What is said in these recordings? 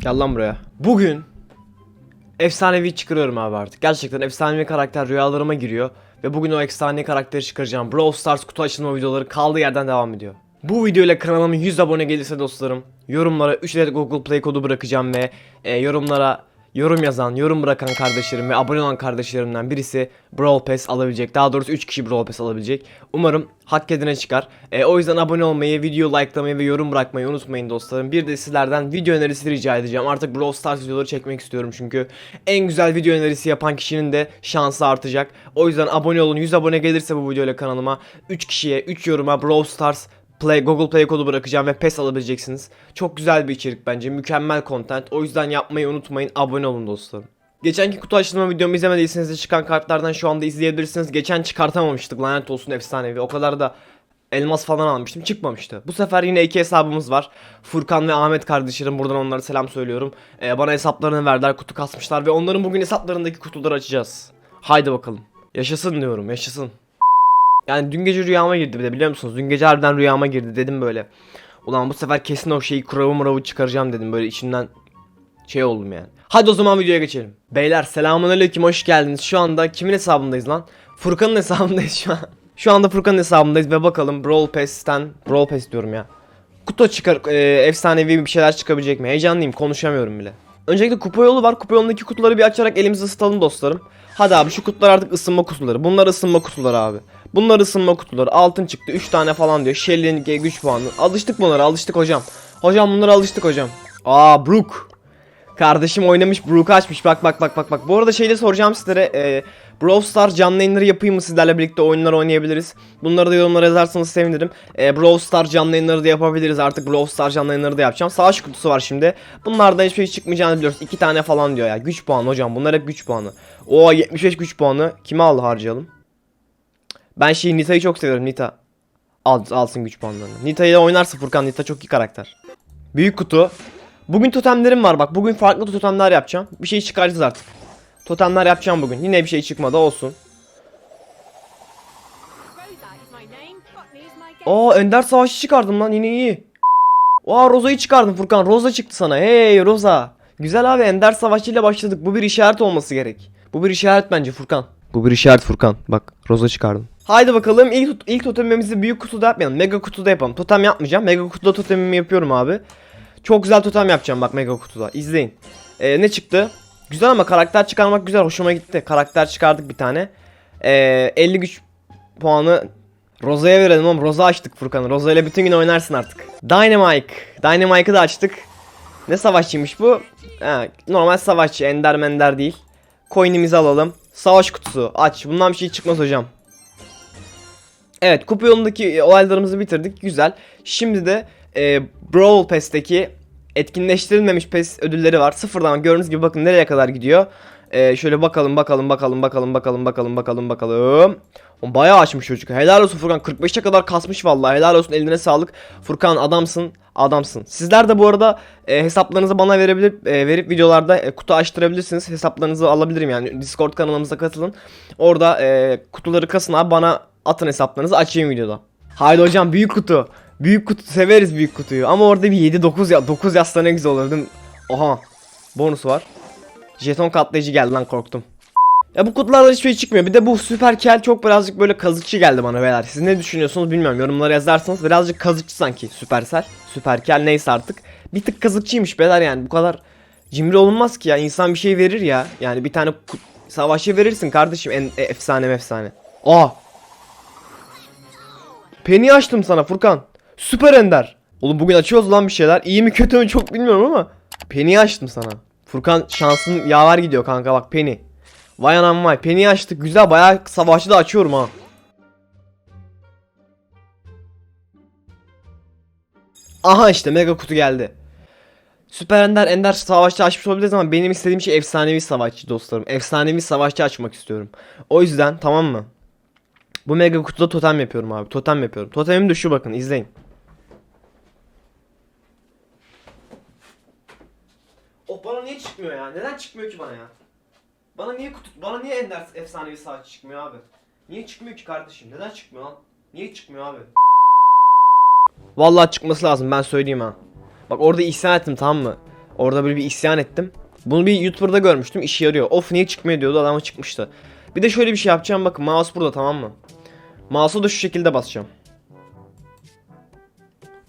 Gel buraya. Bugün efsanevi çıkarıyorum abi artık. Gerçekten efsanevi karakter rüyalarıma giriyor. Ve bugün o efsane karakteri çıkaracağım. Brawl Stars kutu açılma videoları kaldığı yerden devam ediyor. Bu videoyla kanalıma 100 abone gelirse dostlarım yorumlara 3 adet Google Play kodu bırakacağım ve e, yorumlara yorum yazan, yorum bırakan kardeşlerim ve abone olan kardeşlerimden birisi Brawl Pass alabilecek. Daha doğrusu 3 kişi Brawl Pass alabilecek. Umarım hak edene çıkar. E, o yüzden abone olmayı, video likelamayı ve yorum bırakmayı unutmayın dostlarım. Bir de sizlerden video önerisi rica edeceğim. Artık Brawl Stars videoları çekmek istiyorum çünkü en güzel video önerisi yapan kişinin de şansı artacak. O yüzden abone olun. 100 abone gelirse bu videoyla kanalıma 3 kişiye 3 yoruma Brawl Stars Play, Google Play kodu bırakacağım ve PES alabileceksiniz. Çok güzel bir içerik bence. Mükemmel content. O yüzden yapmayı unutmayın. Abone olun dostlarım. Geçenki kutu açılma videomu izlemediyseniz de çıkan kartlardan şu anda izleyebilirsiniz. Geçen çıkartamamıştık lanet olsun efsanevi. O kadar da elmas falan almıştım çıkmamıştı. Bu sefer yine iki hesabımız var. Furkan ve Ahmet kardeşlerim buradan onlara selam söylüyorum. Ee, bana hesaplarını verdiler kutu kasmışlar ve onların bugün hesaplarındaki kutuları açacağız. Haydi bakalım. Yaşasın diyorum yaşasın. Yani dün gece rüyama girdi bir de biliyor musunuz? Dün gece harbiden rüyama girdi dedim böyle. Ulan bu sefer kesin o şeyi kuravı muravı çıkaracağım dedim böyle içimden şey oldum yani. Hadi o zaman videoya geçelim. Beyler selamünaleyküm hoş geldiniz. Şu anda kimin hesabındayız lan? Furkan'ın hesabındayız şu an. Şu anda Furkan'ın hesabındayız ve bakalım Brawl Pass'ten Brawl Pass diyorum ya. Kutu çıkar e, efsanevi bir şeyler çıkabilecek mi? Heyecanlıyım konuşamıyorum bile. Öncelikle kupa yolu var. Kupa yolundaki kutuları bir açarak elimizi ısıtalım dostlarım. Hadi abi şu kutular artık ısınma kutuları. Bunlar ısınma kutuları abi. Bunlar ısınma kutuları. Altın çıktı 3 tane falan diyor. Shelly'nin güç puanı. Alıştık bunlara alıştık hocam. Hocam bunlara alıştık hocam. Aa Brook. Kardeşim oynamış Brook'u açmış bak bak bak bak bak. Bu arada şeyde soracağım sizlere. E, Brawl Stars canlı yayınları yapayım mı sizlerle birlikte oyunlar oynayabiliriz. Bunları da yorumlara yazarsanız sevinirim. E, Brawl Stars canlı yayınları da yapabiliriz artık Brawl Stars canlı yayınları da yapacağım. Savaş kutusu var şimdi. Bunlardan hiçbir şey çıkmayacağını biliyoruz. 2 tane falan diyor ya. Güç puanı hocam bunlar hep güç puanı. Oo 75 güç puanı. Kime aldı harcayalım? Ben şey Nita'yı çok seviyorum Nita. Al, alsın güç puanlarını. Nita ile oynarsa Furkan Nita çok iyi karakter. Büyük kutu. Bugün totemlerim var bak. Bugün farklı totemler yapacağım. Bir şey çıkaracağız artık. Totemler yapacağım bugün. Yine bir şey çıkmadı olsun. Aa Ender Savaşçı çıkardım lan yine iyi. Aa Roza'yı çıkardım Furkan. Roza çıktı sana. Hey Roza. Güzel abi Ender Savaşçı ile başladık. Bu bir işaret olması gerek. Bu bir işaret bence Furkan. Bu bir işaret Furkan. Bak Roza çıkardım. Haydi bakalım ilk, ilk totemimizi büyük kutuda yapmayalım. Mega kutuda yapalım. Totem yapmayacağım. Mega kutuda totemimi yapıyorum abi. Çok güzel totem yapacağım bak mega kutuda. İzleyin. Ee, ne çıktı? Güzel ama karakter çıkarmak güzel. Hoşuma gitti. Karakter çıkardık bir tane. Ee, 50 güç puanı Roza'ya verelim oğlum. Roza açtık Furkan. Roza ile bütün gün oynarsın artık. Dynamite. Dynamite'ı da açtık. Ne savaşçıymış bu? Ha, normal savaşçı. Ender mender değil. Coin'imizi alalım. Savaş kutusu. Aç. Bundan bir şey çıkmaz hocam. Evet kupa yolundaki e, olaylarımızı bitirdik. Güzel. Şimdi de e, Brawl Pass'teki etkinleştirilmemiş PES ödülleri var. Sıfırdan gördüğünüz gibi bakın nereye kadar gidiyor. E, şöyle bakalım bakalım bakalım bakalım bakalım bakalım bakalım bakalım. O bayağı açmış çocuk. Helal olsun Furkan. 45'e kadar kasmış vallahi. Helal olsun eline sağlık. Furkan adamsın. Adamsın. Sizler de bu arada e, hesaplarınızı bana verebilir e, verip videolarda e, kutu açtırabilirsiniz. Hesaplarınızı alabilirim yani. Discord kanalımıza katılın. Orada e, kutuları kasın abi bana atın hesaplarınızı açayım videoda. Haydi hocam büyük kutu. Büyük kutu severiz büyük kutuyu. Ama orada bir 7 9 ya 9 yazsa ne güzel olur değil mi? Oha. Bonus var. Jeton katlayıcı geldi lan korktum. Ya bu kutulardan hiçbir şey çıkmıyor. Bir de bu süper kel çok birazcık böyle kazıkçı geldi bana beyler. Siz ne düşünüyorsunuz bilmiyorum. Yorumlara yazarsanız birazcık kazıkçı sanki süpersel. Süper kel neyse artık. Bir tık kazıkçıymış beyler yani. Bu kadar cimri olunmaz ki ya. İnsan bir şey verir ya. Yani bir tane savaşçı verirsin kardeşim. En e, efsane efsane. Aa. Penny açtım sana Furkan. Süper ender. Oğlum bugün açıyoruz lan bir şeyler. İyi mi kötü mü çok bilmiyorum ama. Penny açtım sana. Furkan şansın yaver gidiyor kanka bak Penny. Vay anam vay. Penny açtık. Güzel bayağı savaşçı da açıyorum ha. Aha işte mega kutu geldi. Süper Ender Ender savaşçı açmış olabiliriz ama benim istediğim şey efsanevi savaşçı dostlarım. Efsanevi savaşçı açmak istiyorum. O yüzden tamam mı? Bu mega kutuda totem yapıyorum abi. Totem yapıyorum. Totemim de şu bakın izleyin. O bana niye çıkmıyor ya? Neden çıkmıyor ki bana ya? Bana niye kutu bana niye Ender efsanevi savaşçı çıkmıyor abi? Niye çıkmıyor ki kardeşim? Neden çıkmıyor lan? Niye çıkmıyor abi? Vallahi çıkması lazım ben söyleyeyim ha. Bak orada ihsan ettim tamam mı? Orada böyle bir isyan ettim. Bunu bir YouTuber'da görmüştüm. işe yarıyor. Of niye çıkmıyor diyordu adama çıkmıştı. Bir de şöyle bir şey yapacağım bakın mouse burada tamam mı? Mouse'u da şu şekilde basacağım.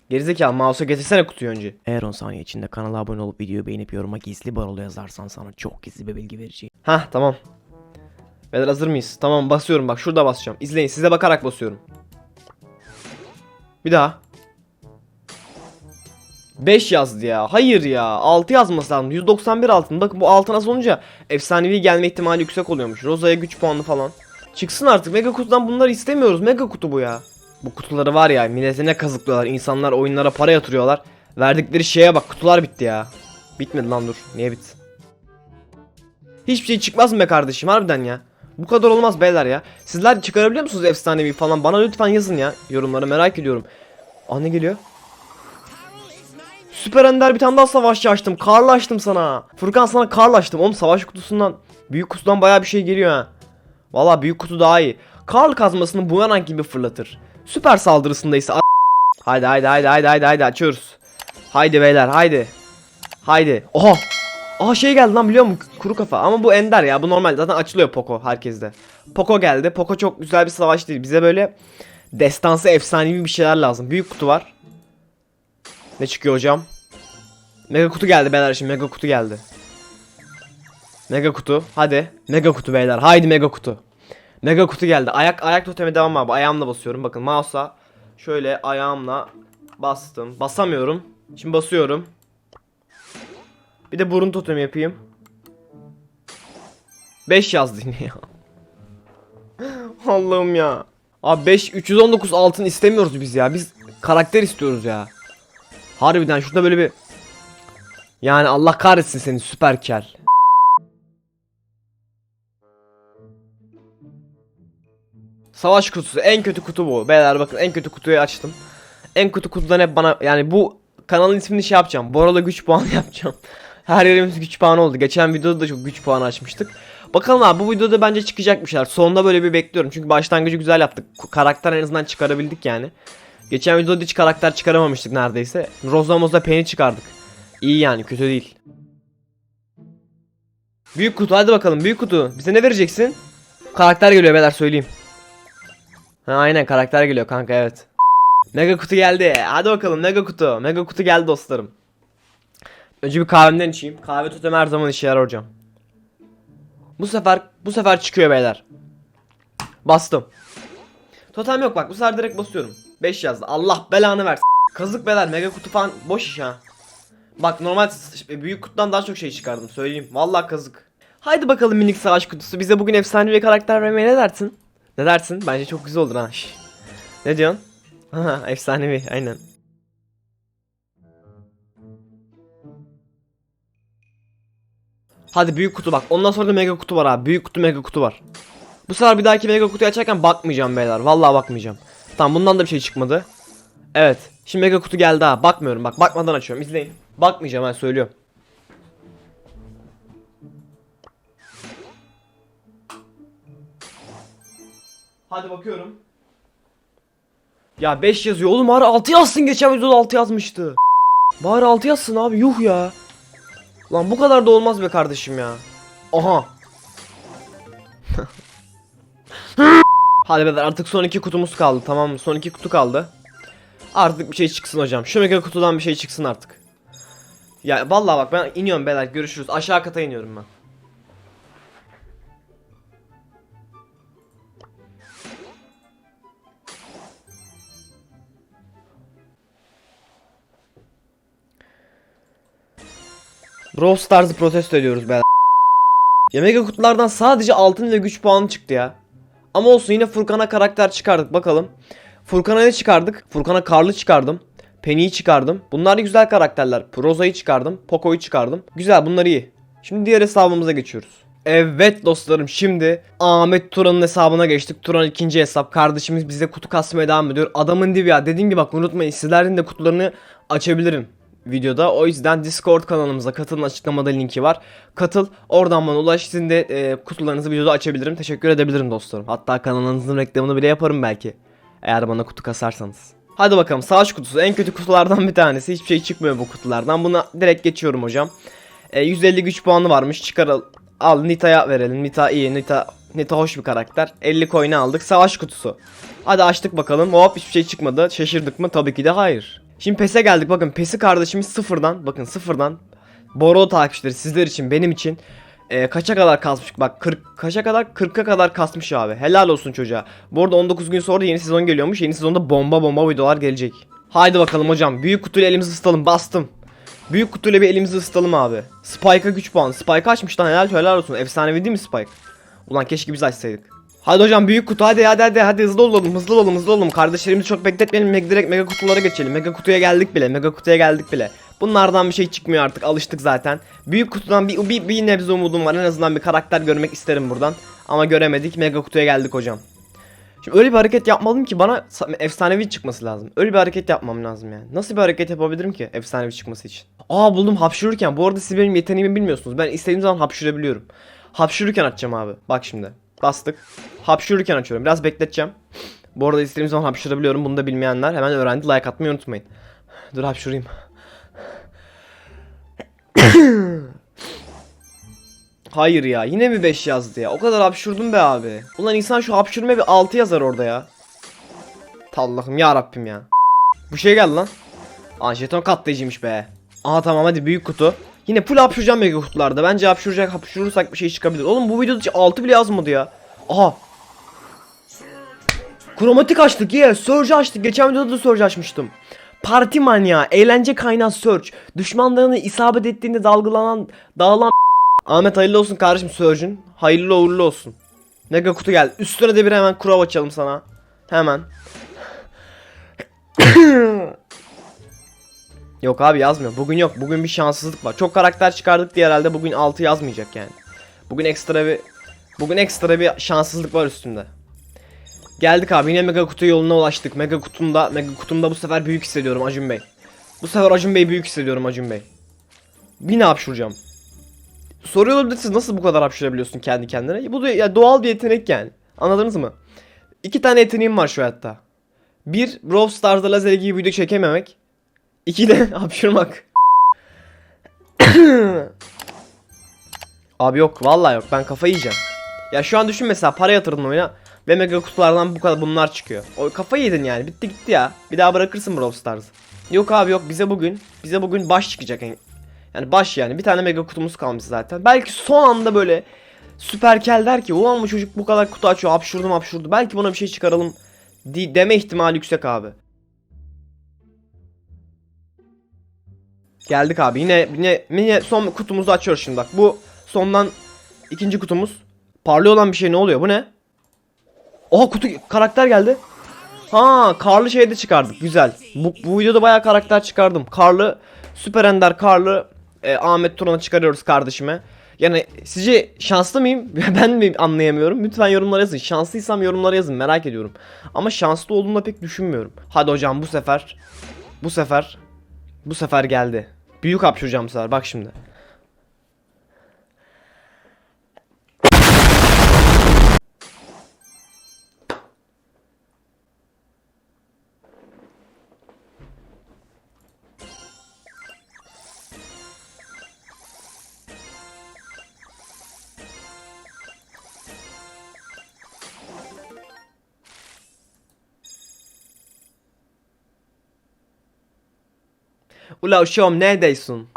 Gerizekalı mouse'u getirsene kutuyu önce. Eğer 10 saniye içinde kanala abone olup videoyu beğenip yoruma gizli barolo yazarsan sana çok gizli bir bilgi vereceğim. Hah tamam. Beyler hazır mıyız? Tamam basıyorum bak şurada basacağım. İzleyin size bakarak basıyorum. Bir daha. 5 yazdı ya. Hayır ya. 6 yazması lazım. 191 altın. Bakın bu altın az olunca efsanevi gelme ihtimali yüksek oluyormuş. Roza'ya güç puanı falan. Çıksın artık. Mega kutudan bunları istemiyoruz. Mega kutu bu ya. Bu kutuları var ya millete ne kazıklıyorlar. İnsanlar oyunlara para yatırıyorlar. Verdikleri şeye bak kutular bitti ya. Bitmedi lan dur. Niye bitti? Hiçbir şey çıkmaz mı be kardeşim harbiden ya. Bu kadar olmaz beyler ya. Sizler çıkarabiliyor musunuz efsanevi falan? Bana lütfen yazın ya yorumlara merak ediyorum. Aa ne geliyor? Süper Ender bir tane daha savaşçı açtım. Karlı açtım sana. Furkan sana karlı açtım. Oğlum savaş kutusundan büyük kutudan baya bir şey geliyor ha. Valla büyük kutu daha iyi. Karl kazmasını bumerang gibi fırlatır. Süper saldırısında ise Haydi haydi haydi haydi haydi haydi açıyoruz. Haydi beyler haydi. Haydi. Oha. Aha şey geldi lan biliyor musun? Kuru kafa. Ama bu ender ya. Bu normal. Zaten açılıyor Poco herkeste. Poco geldi. Poco çok güzel bir savaş değil. Bize böyle destansı efsanevi bir şeyler lazım. Büyük kutu var. Ne çıkıyor hocam? Mega kutu geldi beyler şimdi. Mega kutu geldi. Mega kutu. Hadi. Mega kutu beyler. Haydi mega kutu. Mega kutu geldi. Ayak ayak totemi devam abi. Ayağımla basıyorum. Bakın mouse'a şöyle ayağımla bastım. Basamıyorum. Şimdi basıyorum. Bir de burun totemi yapayım. 5 yazdı yine ya. Allah'ım ya. Abi 5 319 altın istemiyoruz biz ya. Biz karakter istiyoruz ya. Harbiden şurada böyle bir yani Allah kahretsin seni süper kel. Savaş kutusu en kötü kutu bu. Beyler bakın en kötü kutuyu açtım. En kötü kutudan hep bana yani bu kanalın ismini şey yapacağım. Borala güç puanı yapacağım. Her yerimiz güç puanı oldu. Geçen videoda da çok güç puanı açmıştık. Bakalım abi bu videoda bence çıkacak bir şeyler. Sonunda böyle bir bekliyorum. Çünkü başlangıcı güzel yaptık. Karakter en azından çıkarabildik yani. Geçen videoda hiç karakter çıkaramamıştık neredeyse. Rozamoz'da Penny çıkardık. İyi yani kötü değil. Büyük kutu hadi bakalım büyük kutu. Bize ne vereceksin? Karakter geliyor beyler söyleyeyim. Ha, aynen karakter geliyor kanka evet. Mega kutu geldi. Hadi bakalım mega kutu. Mega kutu geldi dostlarım. Önce bir kahvemden içeyim. Kahve totemi her zaman işe yarar hocam. Bu sefer bu sefer çıkıyor beyler. Bastım. Totem yok bak bu sefer direkt basıyorum. 5 yazdı. Allah belanı versin. Kazık beyler mega kutu falan boş iş ha. Bak normal büyük kutudan daha çok şey çıkardım söyleyeyim. Vallahi kazık. Haydi bakalım minik savaş kutusu. Bize bugün efsanevi karakter vermeye ne dersin? Ne dersin? Bence çok güzel olur ha. Ne diyorsun? Haha efsanevi aynen. Hadi büyük kutu bak. Ondan sonra da mega kutu var abi. Büyük kutu mega kutu var. Bu sefer bir dahaki mega kutuyu açarken bakmayacağım beyler. Vallahi bakmayacağım. Tamam bundan da bir şey çıkmadı. Evet. Şimdi mega kutu geldi ha. Bakmıyorum bak. Bakmadan açıyorum. İzleyin. Bakmayacağım ben söylüyorum. Hadi bakıyorum. Ya 5 yazıyor. Oğlum bari 6 yazsın. Geçen videoda 6 yazmıştı. Bari 6 yazsın abi. Yuh ya. Lan bu kadar da olmaz be kardeşim ya. Aha. Hadi beyler artık son iki kutumuz kaldı tamam mı? Son iki kutu kaldı. Artık bir şey çıksın hocam. Şu mega kutudan bir şey çıksın artık. Ya vallahi bak ben iniyorum beyler görüşürüz. Aşağı kata iniyorum ben. Brawl Stars'ı protesto ediyoruz beyler. Ya mega kutulardan sadece altın ve güç puanı çıktı ya. Ama olsun yine Furkan'a karakter çıkardık bakalım. Furkan'a ne çıkardık? Furkan'a Karlı çıkardım. Penny'yi çıkardım. Bunlar güzel karakterler. Proza'yı çıkardım. Poco'yu çıkardım. Güzel bunlar iyi. Şimdi diğer hesabımıza geçiyoruz. Evet dostlarım şimdi Ahmet Turan'ın hesabına geçtik. Turan ikinci hesap. Kardeşimiz bize kutu kasmaya devam ediyor. Adamın dibi ya. Dediğim gibi bak unutmayın sizlerin de kutularını açabilirim videoda. O yüzden Discord kanalımıza katılın açıklamada linki var. Katıl oradan bana ulaş. Sizin de e, kutularınızı videoda açabilirim. Teşekkür edebilirim dostlarım. Hatta kanalınızın reklamını bile yaparım belki. Eğer bana kutu kasarsanız. Hadi bakalım savaş kutusu en kötü kutulardan bir tanesi. Hiçbir şey çıkmıyor bu kutulardan. Buna direkt geçiyorum hocam. E, 150 güç puanı varmış. Çıkaralım. Al Nita'ya verelim. Nita iyi. Nita Nita hoş bir karakter. 50 coin'i aldık. Savaş kutusu. Hadi açtık bakalım. Hop hiçbir şey çıkmadı. Şaşırdık mı? Tabii ki de hayır. Şimdi PES'e geldik. Bakın PES'i kardeşimiz sıfırdan. Bakın sıfırdan. Boro takipçileri sizler için benim için. e, kaça kadar kasmış? Bak 40 kaça kadar? 40'a kadar kasmış abi. Helal olsun çocuğa. Bu arada 19 gün sonra yeni sezon geliyormuş. Yeni sezonda bomba bomba videolar gelecek. Haydi bakalım hocam. Büyük kutuyla elimizi ısıtalım. Bastım. Büyük kutuyla bir elimizi ısıtalım abi. Spike'a güç puan. Spike açmış lan helal helal olsun. Efsanevi değil mi Spike? Ulan keşke biz açsaydık. Hadi hocam büyük kutu hadi hadi hadi hadi hızlı olalım hızlı olalım hızlı olalım. Kardeşlerimizi çok bekletmeyelim. Meg direkt mega kutulara geçelim. Mega kutuya geldik bile. Mega kutuya geldik bile. Bunlardan bir şey çıkmıyor artık alıştık zaten. Büyük kutudan bir, bir, bir nebze umudum var. En azından bir karakter görmek isterim buradan. Ama göremedik. Mega kutuya geldik hocam. Şimdi öyle bir hareket yapmalıyım ki bana sa- efsanevi çıkması lazım. Öyle bir hareket yapmam lazım yani. Nasıl bir hareket yapabilirim ki efsanevi çıkması için? Aa buldum hapşırırken. Bu arada siz benim yeteneğimi bilmiyorsunuz. Ben istediğim zaman hapşırabiliyorum. Hapşırırken açacağım abi. Bak şimdi. Bastık. Hapşırırken açıyorum. Biraz bekleteceğim. Bu arada istediğim zaman hapşırabiliyorum. Bunu da bilmeyenler hemen öğrendi. Like atmayı unutmayın. Dur hapşırayım. Hayır ya yine mi 5 yazdı ya? O kadar hapşurdum be abi. Ulan insan şu hapşırmaya bir 6 yazar orada ya. Allah'ım ya Rabbim ya. Bu şey geldi lan. Aa jeton katlayıcıymış be. Aha tamam hadi büyük kutu. Yine full hapşuracağım mega kutularda. Bence hapşuracak hapşurursak bir şey çıkabilir. Oğlum bu videoda hiç 6 bile yazmadı ya. Aha. Kromatik açtık ye. Yeah. Surge açtık. Geçen videoda da Surge açmıştım. Parti manyağı, eğlence kaynağı Surge. Düşmanlarını isabet ettiğinde dalgalanan, dağılan Ahmet hayırlı olsun kardeşim Surge'ün. Hayırlı uğurlu olsun. Mega kutu geldi. Üstüne de bir hemen kurav açalım sana. Hemen. yok abi yazmıyor. Bugün yok. Bugün bir şanssızlık var. Çok karakter çıkardık diye herhalde bugün 6 yazmayacak yani. Bugün ekstra bir bugün ekstra bir şanssızlık var üstünde. Geldik abi yine mega kutu yoluna ulaştık. Mega kutumda mega kutumda bu sefer büyük hissediyorum Acun Bey. Bu sefer Acun Bey büyük hissediyorum Acun Bey. Bir ne hapşuracağım. Soruyor olabilirsiniz nasıl bu kadar hapşırabiliyorsun kendi kendine? Bu da doğal bir yetenek yani. Anladınız mı? İki tane yeteneğim var şu hayatta. Bir, Brawl Stars'da lazer gibi video çekememek. İki de hapşırmak. Abi yok vallahi yok ben kafayı yiyeceğim. Ya şu an düşün mesela para yatırdın oyuna ve mega kutulardan bu kadar bunlar çıkıyor. O kafayı yedin yani bitti gitti ya. Bir daha bırakırsın Brawl Stars'ı. Yok abi yok bize bugün bize bugün baş çıkacak en- yani baş yani bir tane mega kutumuz kalmış zaten. Belki son anda böyle süperkel der ki ulan bu çocuk bu kadar kutu açıyor hapşurdu hapşurdu. Belki buna bir şey çıkaralım deme ihtimali yüksek abi. Geldik abi yine yine yine son kutumuzu açıyoruz şimdi bak. Bu sondan ikinci kutumuz. Parlıyor olan bir şey ne oluyor bu ne? Oha kutu karakter geldi. Ha Karlı şeyde çıkardık güzel. Bu, bu videoda bayağı karakter çıkardım. Karlı Süper Ender Karlı e, Ahmet Turan'a çıkarıyoruz kardeşime. Yani sizce şanslı mıyım? ben mi anlayamıyorum? Lütfen yorumlara yazın. Şanslıysam yorumlara yazın merak ediyorum. Ama şanslı olduğumu da pek düşünmüyorum. Hadi hocam bu sefer bu sefer bu sefer geldi. Büyük hapşuracağım bu bak şimdi. Ula uşağım neredesin?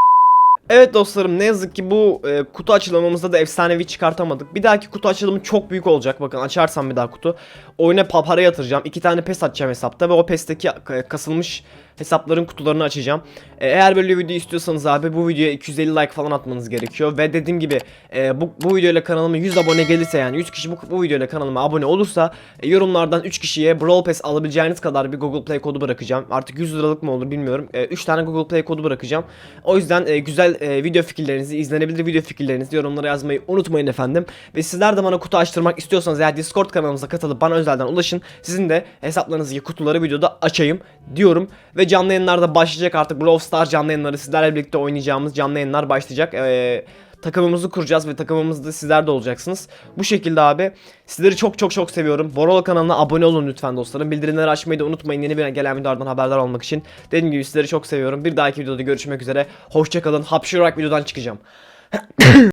Evet dostlarım ne yazık ki bu e, kutu açılımımızda da efsanevi çıkartamadık. Bir dahaki kutu açılımı çok büyük olacak. Bakın açarsam bir daha kutu. Oyuna pa- para yatıracağım. İki tane pes açacağım hesapta ve o pesteki e, kasılmış hesapların kutularını açacağım. E, eğer böyle bir video istiyorsanız abi bu videoya 250 like falan atmanız gerekiyor. Ve dediğim gibi e, bu, bu videoyla kanalıma 100 abone gelirse yani 100 kişi bu, bu videoyla kanalıma abone olursa e, yorumlardan 3 kişiye Brawl Pass alabileceğiniz kadar bir Google Play kodu bırakacağım. Artık 100 liralık mı olur bilmiyorum. 3 tane Google Play kodu bırakacağım. O yüzden e, güzel e, video fikirlerinizi, izlenebilir video fikirlerinizi yorumlara yazmayı unutmayın efendim. Ve sizler de bana kutu açtırmak istiyorsanız eğer Discord kanalımıza katılıp bana özelden ulaşın. Sizin de hesaplarınızdaki kutuları videoda açayım diyorum. Ve canlı yayınlarda başlayacak artık Brawl Stars canlı yayınları sizlerle birlikte oynayacağımız canlı yayınlar başlayacak. Eee takımımızı kuracağız ve takımımızda sizler de olacaksınız. Bu şekilde abi sizleri çok çok çok seviyorum. Borolo kanalına abone olun lütfen dostlarım. Bildirimleri açmayı da unutmayın yeni bir gelen videolardan haberdar olmak için. Dediğim gibi sizleri çok seviyorum. Bir dahaki videoda görüşmek üzere. Hoşçakalın. Hapşırarak videodan çıkacağım.